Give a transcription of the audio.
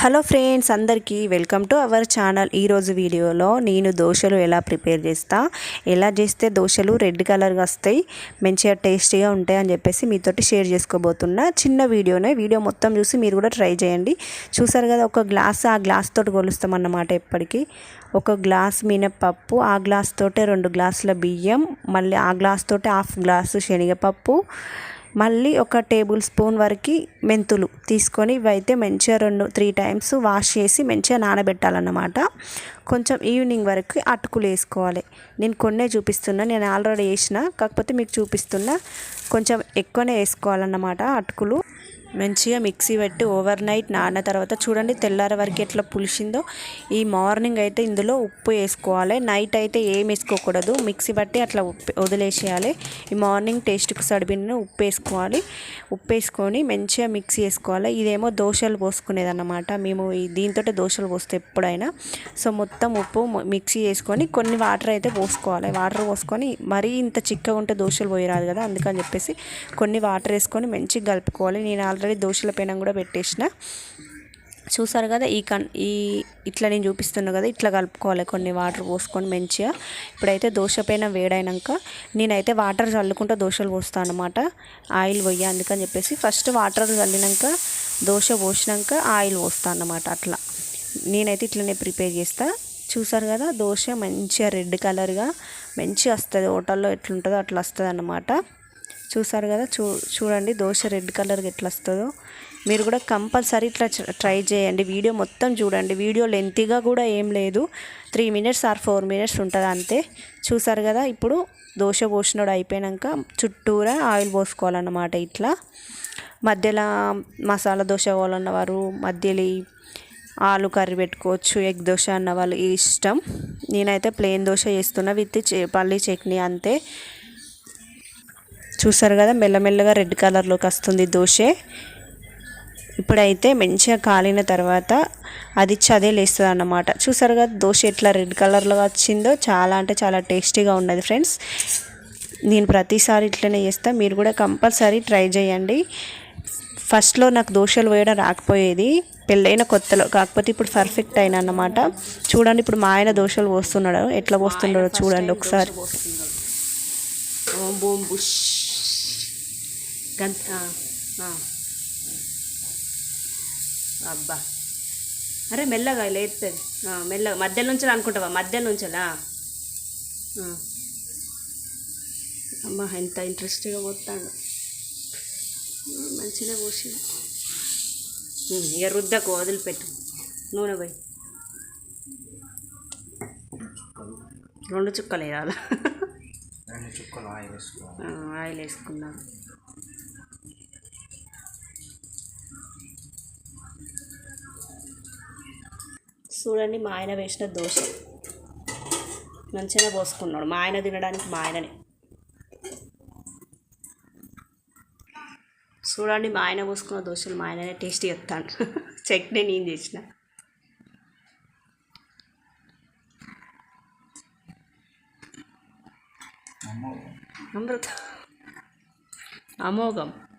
Hello friends అందరికీ welcome to our channel. ఈరోజు వీడియోలో నేను దోశలు ఎలా ప్రిపేర్ చేస్తా ఎలా చేస్తే దోశలు రెడ్ కలర్గా వస్తాయి మంచిగా టేస్టీగా ఉంటాయి అని చెప్పేసి మీతోటి షేర్ చేసుకోబోతున్నా. చిన్న వీడియోనే వీడియో మొత్తం చూసి మీరు కూడా ట్రై చేయండి. చూసారు కదా ఒక గ్లాస్ ఆ గ్లాస్ తోటి కొలుస్తాం అన్నమాట ఎప్పటికీ. ఒక గ్లాస్ మినపప్పు ఆ గ్లాస్ తోటే రెండు గ్లాసుల బియ్యం మళ్ళీ ఆ గ్లాస్ తోటే హాఫ్ గ్లాసు శనగపప్పు మళ్ళీ ఒక టేబుల్ స్పూన్ వరకు మెంతులు తీసుకొని ఇవైతే మంచిగా రెండు త్రీ టైమ్స్ వాష్ చేసి మంచిగా నానబెట్టాలన్నమాట. కొంచెం ఈవినింగ్ వరకు అటుకులు వేసుకోవాలి. నేను కొన్నే చూపిస్తున్నా నేను ఆల్రెడీ వేసిన కాకపోతే మీకు చూపిస్తున్నా. కొంచెం ఎక్కువనే వేసుకోవాలన్నమాట అటుకులు. మంచిగా మిక్సీ పెట్టి ఓవర్ నైట్ నాన్న తర్వాత చూడండి తెల్లారి వరకు ఎట్లా పులిసిందో. ఈ మార్నింగ్ అయితే ఇందులో ఉప్పు వేసుకోవాలి. నైట్ అయితే ఏం వేసుకోకూడదు. మిక్సీ బట్టి అట్లా ఉప్పు వదిలేసేయాలి. ఈ మార్నింగ్ టేస్ట్కి సడిపిన ఉప్పు వేసుకోవాలి. ఉప్పు వేసుకొని మంచిగా మిక్సీ వేసుకోవాలి. ఇదేమో దోశలు పోసుకునేది అన్నమాట మేము దీంతో దోశలు పోస్తే ఎప్పుడైనా. సో మొత్తం ఉప్పు మిక్సీ వేసుకొని కొన్ని వాటర్ అయితే పోసుకోవాలి. వాటర్ పోసుకొని మరీ ఇంత చిక్కగా ఉంటే దోశలు పోయరాదు కదా. అందుకని చెప్పేసి కొన్ని వాటర్ వేసుకొని మంచిగా కలుపుకోవాలి. నేను ఆల్రెడీ దోశల పెనం కూడా పెట్టేసిన. చూసారు కదా ఈ కన్ ఈ ఇట్లా నేను చూపిస్తున్నా కదా ఇట్లా కలుపుకోవాలి కొన్ని వాటర్ పోసుకొని మంచిగా. ఇప్పుడైతే దోశ పైన వేడైనాక నేనైతే వాటర్ చల్లుకుంటూ దోశలు పోస్తాను అనమాట ఆయిల్ పోయ్యా అందుకని చెప్పేసి ఫస్ట్ వాటర్ చల్లినాక దోశ పోసినాక ఆయిల్ పోస్తాను అనమాట అట్లా. నేనైతే ఇట్లనే ప్రిపేర్ చేస్తా. చూసారు కదా దోశ మంచిగా రెడ్ కలర్గా మంచిగా వస్తుంది. హోటల్లో ఎట్లుంటుందో అట్లా వస్తుంది అన్నమాట చూసారు కదా? చూ చూడండి దోశ రెడ్ కలర్గా ఎట్లా వస్తుందో. మీరు కూడా కంపల్సరీ ఇట్లా ట్రై చేయండి. వీడియో మొత్తం చూడండి. వీడియో లెంతీగా కూడా ఏం లేదు. Three minutes or four minutes ఉంటుంది అంతే. చూసారు కదా? ఇప్పుడు దోశ పోసినోడు అయిపోయాక చుట్టూరా ఆయిల్ పోసుకోవాలన్నమాట ఇట్లా. మధ్యలో మసాలా దోశ కావాలన్నవారు మధ్యలో ఆలు కర్రీ పెట్టుకోవచ్చు ఎగ్ దోశ అన్న వాళ్ళు ఇష్టం. నేనైతే ప్లెయిన్ దోశ చేస్తున్నా విత్ పల్లీ చట్నీ అంతే. చూసారు కదా మెల్లమెల్లగా రెడ్ కలర్లోకి వస్తుంది దోశ. ఇప్పుడైతే మంచిగా కాలిన తర్వాత అది చదిలేస్తుంది అన్నమాట చూసారు కదా దోశ ఎట్లా రెడ్ కలర్లో వచ్చిందో చాలా అంటే చాలా టేస్టీగా ఉన్నది ఫ్రెండ్స్. నేను ప్రతిసారి ఇట్లనే చేస్తాను మీరు కూడా కంపల్సరీ ట్రై చేయండి. ఫస్ట్లో నాకు దోశలు వేయడం రాకపోయేది పెళ్ళైన కొత్తలో కాకపోతే ఇప్పుడు పర్ఫెక్ట్ అయినా అన్నమాట. చూడండి ఇప్పుడు మా ఆయన దోశలు పోస్తున్నాడు ఎట్లా పోస్తున్నాడో చూడండి ఒకసారి. అబ్బా ah. అరే మెల్లగా లేస్తుంది మెల్లగా. మధ్యలో నుంచి అనుకుంటావా? మధ్యలో నుంచలా అమ్మ ఎంత ఇంట్రెస్ట్గా పోతాడు. మంచిగా పోసి ఇక రుద్దకు వదిలిపెట్టు. నూనె పోయి. రెండు చుక్కలు వేయాలి? ఆయిల్ వేసుకుందాం. చూడండి మా ఆయన వేసిన దోశ. మంచిగా పోసుకున్నాడు. మా ఆయన తినడానికి మా ఆయననే. చూడండి మా ఆయన పోసుకున్న దోశలు మా ఆయననే టేస్ట్ చెప్తాను చట్నీ నేను చేసిన. 안 먹어. 안 먹어. 안 먹어.